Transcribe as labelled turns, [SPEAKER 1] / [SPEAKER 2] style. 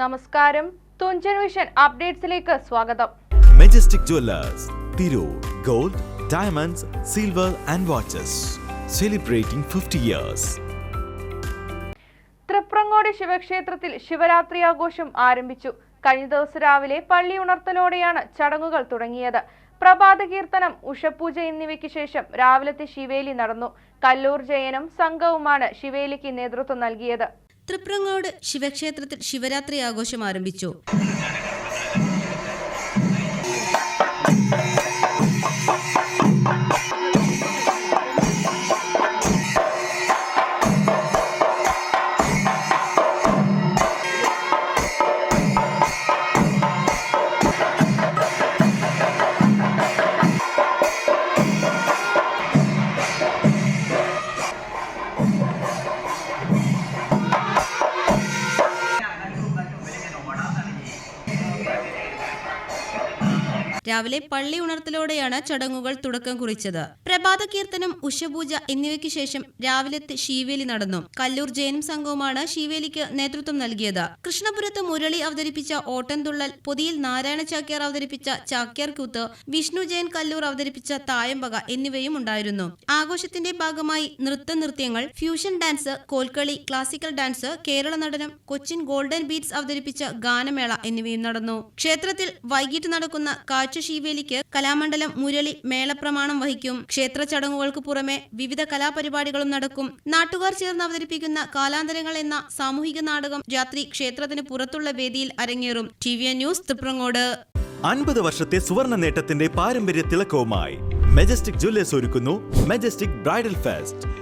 [SPEAKER 1] നമസ്കാരം. തുഞ്ചൻ വിഷൻ അപ്ഡേറ്റ്സിലേക്ക് സ്വാഗതം.
[SPEAKER 2] Majestic Jewellers Tirur gold diamonds silver and watches celebrating fifty years
[SPEAKER 1] Thriprangode ശിവക്ഷേത്രത്തിൽ ശിവരാത്രി ആഘോഷം ആരംഭിച്ചു. കഴിഞ്ഞ ദിവസം രാവിലെ പള്ളി ഉണർത്തലോടെയാണ് ചടങ്ങുകൾ തുടങ്ങിയത്. പ്രഭാത കീർത്തനം ഉഷപൂജ എന്നിവയ്ക്ക് ശേഷം രാവിലത്തെ ശിവേലി നടന്നു. കല്ലൂർ ജയനും സംഘവുമാണ് ശിവേലിക്ക് നേതൃത്വം നൽകിയത്.
[SPEAKER 3] തൃപ്രങ്ങോട് ശിവക്ഷേത്രത്തിൽ ശിവരാത്രി ആഘോഷം ആരംഭിച്ചു. രാവിലെ പള്ളി ഉണർത്തലോടെയാണ് ചടങ്ങുകൾ തുടക്കം കുറിച്ചത്. പ്രഭാത കീർത്തനം ഉഷപൂജ എന്നിവയ്ക്ക് ശേഷം രാവിലത്തെ ശീവേലി നടന്നു. കല്ലൂർ ജയനും സംഘവുമാണ് ശീവേലിക്ക് നേതൃത്വം നൽകിയത്. കൃഷ്ണപുരത്ത് മുരളി അവതരിപ്പിച്ച ഓട്ടൻതുള്ളൽ പൊതിയിൽ നാരായണ ചാക്യാർ അവതരിപ്പിച്ച ചാക്യാർ കൂത്ത് വിഷ്ണു ജയൻ കല്ലൂർ അവതരിപ്പിച്ച തായമ്പക എന്നിവയും ഉണ്ടായിരുന്നു. ആഘോഷത്തിന്റെ ഭാഗമായി നൃത്ത നൃത്യങ്ങൾ fusion dance Kolkali classical dance Kerala Natanam Cochin golden Beats അവതരിപ്പിച്ച ഗാനമേള എന്നിവയും നടന്നു. ക്ഷേത്രത്തിൽ വൈകിട്ട് നടക്കുന്ന കാഴ്ചശീവേലിക്ക് കലാമണ്ഡലം മുരളി മേളപ്രമാണം വഹിക്കും. ക്ഷേത്ര ചടങ്ങുകൾക്ക് പുറമെ വിവിധ കലാപരിപാടികളും നടക്കും. നാട്ടുകാർ ചേർന്ന് അവതരിപ്പിക്കുന്ന കാലാന്തരങ്ങൾ എന്ന സാമൂഹിക നാടകം രാത്രി ക്ഷേത്രത്തിന് പുറത്തുള്ള വേദിയിൽ അരങ്ങേറും. T V news Thriprangode.
[SPEAKER 2] അൻപത് വർഷത്തെ സുവർണ നേട്ടത്തിന്റെ പാരമ്പര്യ തിളക്കവുമായി മെജസ്റ്റിക് ജ്വല്ലേഴ്സ് ഒരുക്കുന്നു Majestic bridal fest.